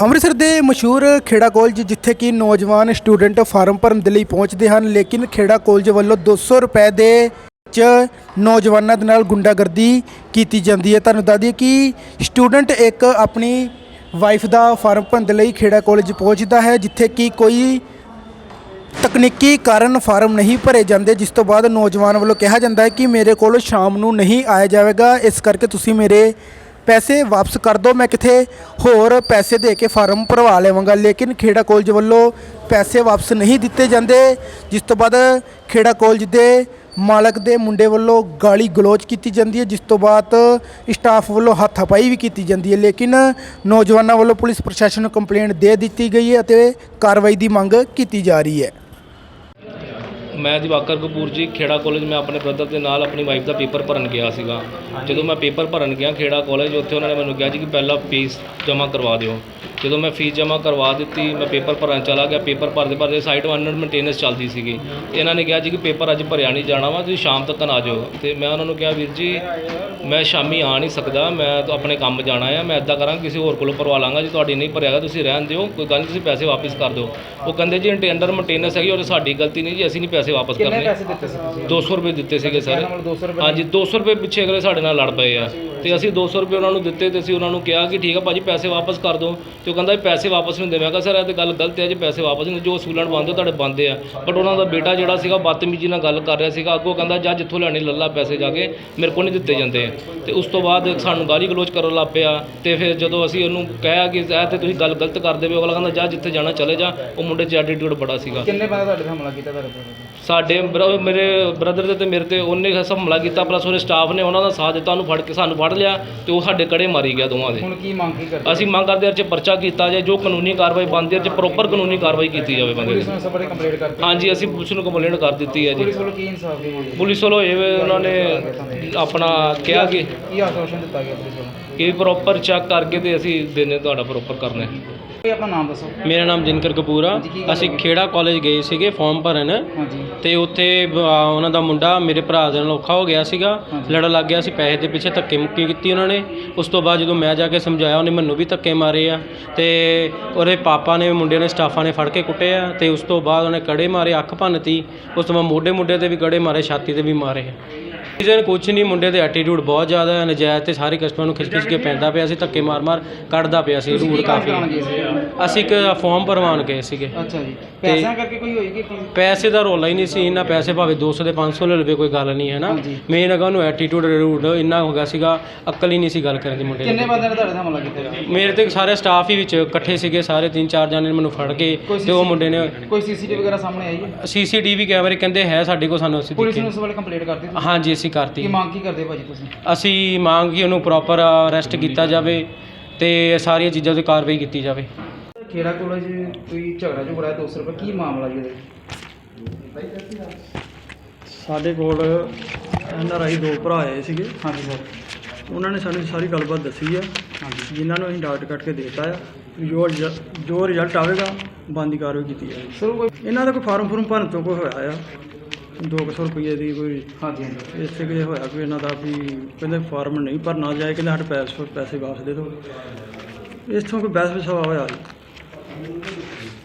ਅੰਮ੍ਰਿਤਸਰ ਦੇ ਮਸ਼ਹੂਰ ਖੇੜਾ ਕਾਲਜ ਜਿੱਥੇ ਕਿ ਨੌਜਵਾਨ ਸਟੂਡੈਂਟ ਫਾਰਮ ਭਰਨ ਦੇ ਲਈ ਪਹੁੰਚਦੇ ਹਨ, ਲੇਕਿਨ ਖੇੜਾ ਕਾਲਜ ਵੱਲੋਂ 200 ਰੁਪਏ ਦੇ ਚ ਨੌਜਵਾਨਾਂ ਦੇ ਨਾਲ ਗੁੰਡਾਗਰਦੀ ਕੀਤੀ ਜਾਂਦੀ ਹੈ। ਤੁਹਾਨੂੰ ਦੱਸ ਦਈਏ ਕਿ ਸਟੂਡੈਂਟ ਇੱਕ ਆਪਣੀ ਵਾਈਫ ਦਾ ਫਾਰਮ ਭਰਨ ਦੇ ਲਈ ਖੇੜਾ ਕਾਲਜ ਪਹੁੰਚਦਾ ਹੈ, ਜਿੱਥੇ ਕਿ ਕੋਈ ਤਕਨੀਕੀ ਕਾਰਨ ਫਾਰਮ ਨਹੀਂ ਭਰੇ ਜਾਂਦੇ, ਜਿਸ ਤੋਂ ਬਾਅਦ ਨੌਜਵਾਨ ਵੱਲੋਂ ਕਿਹਾ ਜਾਂਦਾ ਹੈ ਕਿ ਮੇਰੇ ਕੋਲ ਸ਼ਾਮ ਨੂੰ ਨਹੀਂ ਆਇਆ ਜਾਵੇਗਾ, ਇਸ ਕਰਕੇ ਤੁਸੀਂ ਮੇਰੇ ਪੈਸੇ ਵਾਪਸ ਕਰ ਦਿਓ ਮੈਂ ਕਿਤੇ ਹੋਰ ਪੈਸੇ ਦੇ ਕੇ ਫਾਰਮ ਭਰਵਾ ਲਵਾਂਗਾ। ਲੇਕਿਨ ਖੇੜਾ ਕਾਲਜ ਵੱਲੋਂ ਪੈਸੇ ਵਾਪਸ ਨਹੀਂ ਦਿੱਤੇ ਜਾਂਦੇ। ਜਿਸ ਤੋਂ ਬਾਅਦ ਖੇੜਾ ਕਾਲਜ ਦੇ ਮਾਲਕ ਦੇ ਮੁੰਡੇ ਵੱਲੋਂ ਗਾਲੀ ਗਲੋਚ ਕੀਤੀ ਜਾਂਦੀ ਹੈ। ਜਿਸ ਤੋਂ ਬਾਅਦ ਸਟਾਫ ਵੱਲੋਂ ਹੱਥਾਪਾਈ ਵੀ ਕੀਤੀ ਜਾਂਦੀ ਹੈ। ਲੇਕਿਨ ਨੌਜਵਾਨਾਂ ਵੱਲੋਂ ਪੁਲਿਸ ਪ੍ਰਸ਼ਾਸਨ ਨੂੰ ਕੰਪਲੇਂਟ ਦੇ ਦਿੱਤੀ ਗਈ ਹੈ ਅਤੇ ਕਾਰਵਾਈ ਦੀ ਮੰਗ ਕੀਤੀ ਜਾ ਰਹੀ ਹੈ। ਮੈਂ ਦਿਵਾਕਰ ਕਪੂਰ ਜੀ ਖੇੜਾ ਕਾਲਜ ਮੈਂ ਆਪਣੇ ਬ੍ਰਦਰ ਦੇ ਨਾਲ ਆਪਣੀ ਵਾਈਫ ਦਾ ਪੇਪਰ ਭਰਨ ਗਿਆ ਸੀਗਾ। ਜਦੋਂ ਮੈਂ ਪੇਪਰ ਭਰਨ ਗਿਆ ਖੇੜਾ ਕਾਲਜ ਉੱਥੇ ਉਹਨਾਂ ਨੇ ਮੈਨੂੰ ਕਿਹਾ ਜੀ ਕਿ ਪਹਿਲਾਂ ਫੀਸ ਜਮ੍ਹਾਂ ਕਰਵਾ ਦਿਓ। ਜਦੋਂ ਮੈਂ ਫੀਸ ਜਮ੍ਹਾਂ ਕਰਵਾ ਦਿੱਤੀ ਮੈਂ ਪੇਪਰ ਭਰਨ ਚਲਾ ਗਿਆ ਪੇਪਰ ਭਰਦੇ ਭਰਦੇ ਸਾਈਟ ਅੰਡਰ ਮੇਨਟੇਨੈਂਸ ਚੱਲਦੀ ਸੀਗੀ। ਇਹਨਾਂ ਨੇ ਕਿਹਾ ਜੀ ਕਿ ਪੇਪਰ ਅੱਜ ਭਰਿਆ ਨਹੀਂ ਜਾਣਾ ਵਾ ਤੁਸੀਂ ਸ਼ਾਮ ਤੱਕ ਆ ਜਾਓ। ਤੇ ਮੈਂ ਉਹਨਾਂ ਨੂੰ ਕਿਹਾ ਵੀਰ ਜੀ ਮੈਂ ਸ਼ਾਮੀ ਆ ਨਹੀਂ ਸਕਦਾ ਮੈਂ ਤਾਂ ਆਪਣੇ ਕੰਮ ਜਾਣਾ ਆ ਮੈਂ ਇਦਾਂ ਕਰਾਂਗਾ ਕਿਸੇ ਹੋਰ ਕੋਲੋਂ ਭਰਵਾ ਲਾਂਗਾ ਜੇ ਤੁਹਾਡੀ ਨਹੀਂ ਭਰਿਆਗਾ ਤੁਸੀਂ ਰਹਿਣ ਦਿਓ ਕੋਈ ਗੱਲ ਨਹੀਂ ਤੁਸੀਂ ਪੈਸੇ ਵਾਪਸ ਕਰ ਦਿਓ। ਉਹ ਕਹਿੰਦੇ ਜੀ ਅੰਡਰ ਮੇਨਟੇਨੈਂਸ ਹੈਗੀ ਔਰ ਸਾਡੀ ਗਲਤੀ ਨਹੀਂ ਜੀ ਅਸੀਂ ਨਹੀਂ ਪੈਸੇ ਵਾਪਸ ਕਰਨੇ। ਪੈਸੇ ਦਿੱਤੇ ਸੀ ਤੁਸੀਂ? 200 ਰੁਪਏ ਦਿੱਤੇ ਸੀਗੇ ਸਰ। ਇਹਨਾਂ ਕੋਲ 200 ਰੁਪਏ ਹਾਂਜੀ 200 ਰੁਪਏ ਪਿੱਛੇ ਅਗਲੇ ਸਾਡੇ ਨਾਲ ਲੜ ਪਏ ਆ। ਤੇ ਅਸੀਂ 200 ਰੁਪਏ ਉਹਨਾਂ ਨੂੰ ਦਿੱਤੇ ਤੇ ਅਸੀਂ ਉਹਨਾਂ ਨੂੰ ਕਿਹਾ ਕਿ ਠੀਕ ਆ ਭਾਜੀ ਪੈਸੇ ਵਾਪਸ ਕਰ ਦਿਓ। ਤੇ ਉਹ ਕਹਿੰਦਾ ਵੀ ਪੈਸੇ ਵਾਪਸ ਨਹੀਂ ਹੁੰਦੇ ਮੈਂ ਕਿਹਾ ਸਰ ਇਹ ਤੇ ਗੱਲ ਗਲਤ ਹੈ ਜੀ ਪੈਸੇ ਵਾਪਸ ਨਹੀਂ ਜੋ ਸੂਲਣ ਬੰਦੇ ਤੁਹਾਡੇ ਬੰਦੇ ਆ। ਬਟ ਉਹਨਾਂ ਦਾ ਬੇਟਾ ਜਿਹੜਾ ਸੀਗਾ ਬਦਤਮੀਜ਼ੀ ਨਾਲ ਗੱਲ ਕਰ ਰਿਹਾ ਸੀਗਾ। ਅੱਗੋਂ ਕਹਿੰਦਾ ਜਾ ਜਿੱਥੋਂ ਲੈਣੇ ਲੱਲਾ ਪੈਸੇ ਜਾ ਕੇ ਮੇਰੇ ਕੋਲ ਨਹੀਂ ਦਿੱਤੇ ਜਾਂਦੇ। ਤੇ ਉਸ ਤੋਂ ਬਾਅਦ ਸਾਨੂੰ ਗਾਲੀ ਗਲੋਚ ਕਰਨ ਲੱਗ ਪਿਆ ਤੇ ਫਿਰ ਜਦੋਂ ਅਸੀਂ ਉਹਨੂੰ ਕਿਹਾ ਕਿ ਇਹ ਤੇ ਤੁਸੀਂ ਗੱਲ ਗਲਤ ਕਰਦੇ ਪਏ ਹੋ ਅਗਲਾ ਕਹਿੰਦਾ ਜਾ ਜਿੱਥੇ ਜਾਣਾ ਚਲੇ ਜਾ। ਉਹ ਮੁੰਡੇ 'ਚ ਐਟੀਟਿਊਡ ਬੜਾ ਸੀਗਾ। ਕਿੰਨੇ ਬੰਦੇ ਤੁਹਾਡੇ ਤੇ ਹਮਲਾ ਕੀਤਾ ਤੁਹਾਡੇ ਤੇ ਸਾਡੇ ਬਰ- ਮੇਰੇ ਬ੍ਰਦਰ ਦੇ ਤੇ ਮੇਰੇ ਤੇ ਉਹਨੇ ਹਮਲਾ ਕੀਤਾ ਪਲੱਸ ਉਹਦੇ ਸਟਾਫ ਨੇ ਉਹਨਾਂ ਦਾ ਸਾਥ ਦਿੱਤਾ ਉਹਨੂੰ ਫੜ ਕੇ ਸਾਨੂੰ ਫੜ ਲਿਆ ਤੇ ਉਹ ਸਾਡੇ ਕੜੇ ਮਾਰੀ ਗਿਆ ਦੋਵਾਂ ਦੇ। ਹੁਣ ਕੀ ਮੰਗ ਕੀ ਕਰਦੇ? ਅਸੀਂ ਮੰਗ ਕਰਦੇ ਹਾਂ ਇਹ 'ਚ ਪਰਚਾ ਕੀਤਾ ਜਾਏ ਜੋ ਕਾਨੂੰਨੀ ਕਾਰਵਾਈ ਬਣਦੀ ਹੈ ਇਹ 'ਚ ਪ੍ਰੋਪਰ ਕਾਨੂੰਨੀ ਕਾਰਵਾਈ ਕੀਤੀ ਜਾਵੇ ਬੰਦੇ ਪੁਲਿਸ ਦੀ। ਨੂੰ ਸਭ ਬੜੇ ਕੰਪਲੇਂਟ ਕਰਤੀ ਹਾਂਜੀ ਅਸੀਂ ਪੁਲਿਸ ਨੂੰ ਕੰਪਲੇਂਟ ਕਰ ਦਿੱਤੀ ਹੈ ਜੀ। ਪੁਲਿਸ ਵੱਲੋਂ ਕੀ ਇਨਸਾਫ ਦੀ ਮੰਗ ਪੁਲਿਸ ਵੱਲੋਂ ਇਹ ਉਹਨਾਂ ਨੇ ਆਪਣਾ ਕਿਹਾ ਕਿ ਕੀ ਆਸ਼ਵਾਸਨ ਦਿੱਤਾ ਗਿਆ ਪੁਲਿਸ ਵੱਲੋਂ? ਕਿ ਪ੍ਰੋਪਰ ਚੈੱਕ ਕਰਕੇ ਤੇ ਅਸੀਂ ਦਿਨੇ ਤੁਹਾਡਾ ਪ੍ਰੋਪਰ ਕਰਨਾ ਹੈ। ਕੋਈ ਆਪਣਾ ਨਾਮ ਦੱਸੋ। ਮੇਰਾ ਨਾਮ ਜਿਨਕਰ ਕਪੂਰ ਆ। ਅਸੀਂ? ਖੇੜਾ ਕਾਲਜ ਗਏ ਸੀਗੇ ਫਾਰਮ ਭਰਨ। ਹਾਂਜੀ। ਤੇ ਉੱਥੇ ਬ- ਆ, ਉਹਨਾਂ ਦਾ ਮੁੰਡਾ ਮੇਰੇ ਭਰਾ ਦੇ ਨਾਲ ਔਖਾ ਹੋ ਗਿਆ ਸੀਗਾ। ਲੜਨ ਲੱਗ ਗਿਆ ਸੀ ਪੈਸੇ ਦੇ ਪਿੱਛੇ ਧੱਕੇ ਮੁੱਕੀ ਕੀਤੀ ਉਹਨਾਂ ਨੇ। ਉਸ ਤੋਂ ਬਾਅਦ ਜਦੋਂ ਮੈਂ ਜਾ ਕੇ ਸਮਝਾਇਆ ਉਹਨੇ ਮੈਨੂੰ ਵੀ ਧੱਕੇ ਮਾਰੇ ਆ। ਤੇ ਉਹਦੇ ਪਾਪਾ ਨੇ ਮੁੰਡੇ ਨੇ ਸਟਾਫਾਂ ਨੇ ਫੜ ਕੇ ਕੁੱਟੇ ਆ। ਤੇ ਉਸ ਤੋਂ ਬਾਅਦ ਉਹਨੇ ਕੜੇ ਮਾਰੇ ਅੱਖ ਭੰਨਤੀ। ਉਸ ਤੋਂ ਬਾਅਦ ਮੋਢੇ ਮੁੰਡੇ ਤੇ ਵੀ ਕੜੇ ਮਾਰੇ ਛਾਤੀ ਤੇ ਵੀ ਮਾਰੇ ਰੀਜ਼ਨ ਕੁਛ ਨਹੀਂ ਮੁੰਡੇ ਦੇ ਐਟੀਟਿਊਡ ਬਹੁਤ ਜ਼ਿਆਦਾ ਹੈ ਨਜਾਇਜ਼ ਤੇ ਸਾਰੇ ਕਸਟਮਰ ਨੂੰ ਖਿੱਚ ਖਿੱਚ ਕੇ ਪੈਂਦਾ ਪਿਆ ਸੀ ਧੱਕੇ ਮਾਰ ਮਾਰ ਕੱਢਦਾ ਪਿਆ ਸੀ ਕੰਮ ਕਾਫੀ। ਅਸੀਂ ਇੱਕ ਫਾਰਮ ਭਰਵਾਉਣ ਗਏ ਸੀਗੇ। ਅੱਛਾ ਜੀ। ਪੈਸਿਆਂ ਕਰਕੇ ਕੋਈ ਹੋਈ ਕਿ ਪੈਸੇ ਦਾ ਰੋਲਾ ਹੀ ਨਹੀਂ ਸੀ ਇੰਨਾ ਪੈਸੇ ਭਾਵੇਂ 200 ਦੇ 500 ਲੈ ਲਵੇ ਕੋਈ ਗੱਲ ਨਹੀਂ ਹੈ ਨਾ। ਮੇਨ ਹੈਗਾ ਉਹਨੂੰ ਐਟੀਟਿਊਡ ਰੂਡ ਇੰਨਾ ਹੋ ਗਿਆ ਸੀਗਾ ਅਕਲ ਹੀ ਨਹੀਂ ਸੀ ਗੱਲ ਕਰਨ ਦੀ ਮੁੰਡੇ ਕਿੰਨੇ ਬੰਦੇ ਨੇ ਤੁਹਾਡੇ ਤੇ ਹਮਲਾ ਕੀਤਾ? ਮੇਰੇ ਤੇ ਸਾਰੇ ਸਟਾਫ ਹੀ ਵਿੱਚ ਇਕੱਠੇ ਸੀਗੇ ਸਾਰੇ ਤਿੰਨ ਚਾਰ ਜਣੇ ਨੇ ਮੈਨੂੰ ਫੜ ਕੇ ਤੇ ਉਹ ਮੁੰਡੇ ਨੇ ਕੋਈ ਸੀਸੀਟੀਵੀ ਵਗੈਰਾ ਸਾਹਮਣੇ ਆਈ ਹੈ? ਸੀਸੀਟੀਵੀ ਕੈਮਰੇ ਕਹਿੰਦੇ ਹੈ ਸਾਡੇ ਕੋਲ ਸਾਨੂੰ ਅਸੀਂ ਪੁਲਿਸ ਨੂੰ ਉਸ ਵੇਲੇ ਕੰਪਲੇਂਟ ਕਰਤੀ ਤੁਸੀਂ? ਹਾਂਜੀ ਅਸੀਂ ਕੀ ਕਰਤੀ ਮੰਗ ਕੀ ਕਰਦੇ ਭਾਜੀ ਤੁਸੀਂ? ਅਸੀਂ ਮੰਗ ਕਿ ਉਹਨੂੰ ਪ੍ਰੋਪਰ ਅਰੈਸਟ ਕੀਤਾ ਜਾਵੇ ਤੇ ਸਾਰੀਆਂ ਚੀਜ਼ਾਂ ਤੇ ਕਾਰਵਾਈ ਕੀਤੀ ਜਾਵੇ। ਖੇੜਾ ਕਾਲਜ ਕੋਈ ਝਗੜਾ ਝੁਗੜਾ 200 ਰੁਪਏ? ਕੀ ਮਾਮਲਾ ਜੀ ਇਹਦੇ ਸਾਡੇ ਕੋਲ ਐਨ ਆਰ ਆਈ ਦੋ ਭਰਾ ਆਏ ਸੀਗੇ। ਹਾਂਜੀ ਸਰ। ਉਹਨਾਂ ਨੇ ਸਾਨੂੰ ਸਾਰੀ ਗੱਲਬਾਤ ਦੱਸੀ ਹੈ ਹਾਂਜੀ। ਜਿਨ੍ਹਾਂ ਨੂੰ ਅਸੀਂ ਡਾਕਟਰ ਕੱਟ ਕੇ ਦਿੱਤਾ ਆ। ਜੋ ਰਿਜ਼ਲ- ਜੋ ਰਿਜ਼ਲਟ ਆਵੇਗਾ ਬੰਦੀ ਕਾਰਵਾਈ ਕੀਤੀ ਜਾਵੇਗੀ। ਸਰ ਕੋਈ ਇਹਨਾਂ ਦਾ ਕੋਈ ਫਾਰਮ ਫੁਰਮ ਭਰਨ ਤੋਂ ਕੋਈ ਹੋਇਆ ਆ। 200 ਰੁਪਏ ਦੀ ਕੋਈ ਹਾਂਜੀ ਹਾਂਜੀ। ਇਸੇ ਕਿ ਹੋਇਆ ਕੋਈ ਇਹਨਾਂ ਦਾ ਵੀ ਕਹਿੰਦੇ ਫਾਰਮ ਨਹੀਂ ਭਰਨਾ ਜਾਏ ਕਹਿੰਦੇ ਸਾਡੇ ਪੈਸੇ ਪੈਸੇ ਵਾਪਸ ਦੇ ਦਿਓ। ਇਸ ਤੋਂ ਕੋਈ ਬਹਿਸ ਵਿਸਾਵਾ ਹੋਇਆ? ਜੀ